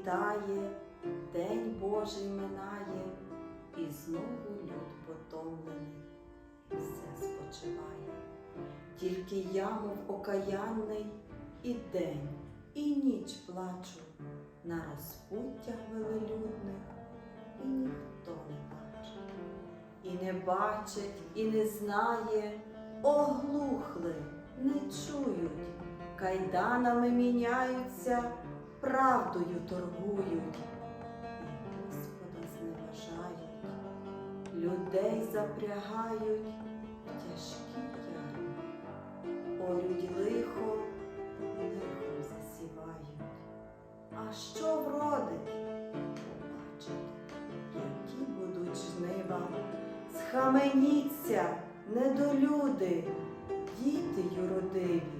пролітає, день Божий минає, і знову люд потомлений, все спочиває. Тільки я, мов окаянний, і день, і ніч плачу на розпуттях велелюдних, і ніхто не бачить. І не бачить, і не знає, оглухли, не чують, кайданами міняються, правдою торгують, Господа зневажають, людей запрягають в тяжкі яри, орють лихо, лихом засівають. А що вродить? Побачите, які будуть жнива. Схаменіться, недолюди, діти юродиві.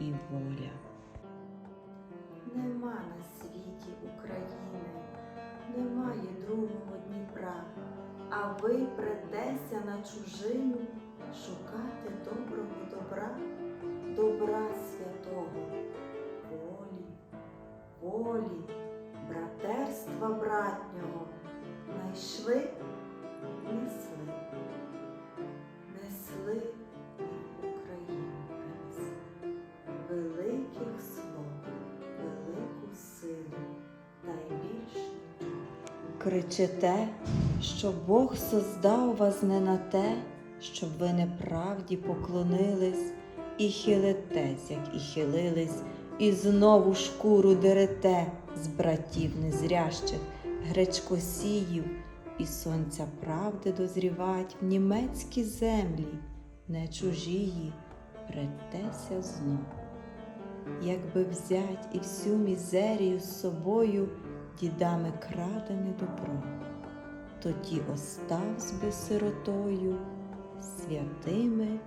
і воля. Нема на світі України, немає другого Дніпра, а ви претеся на чужину шукати доброго добра, добра святого, волі, волі, братерства братнього, найшли, Кричите, що Бог создав вас не на те, щоб ви неправді поклонились, і хилитесь, як і хилились, і знову шкуру дерете з братів незрящих, гречкосіїв, і сонця правди дозрівать в німецькі землі, не чужії, претеся знов. Якби взять і всю мізерію з собою дідами крадене добро, тоді оставсь би сиротою святими.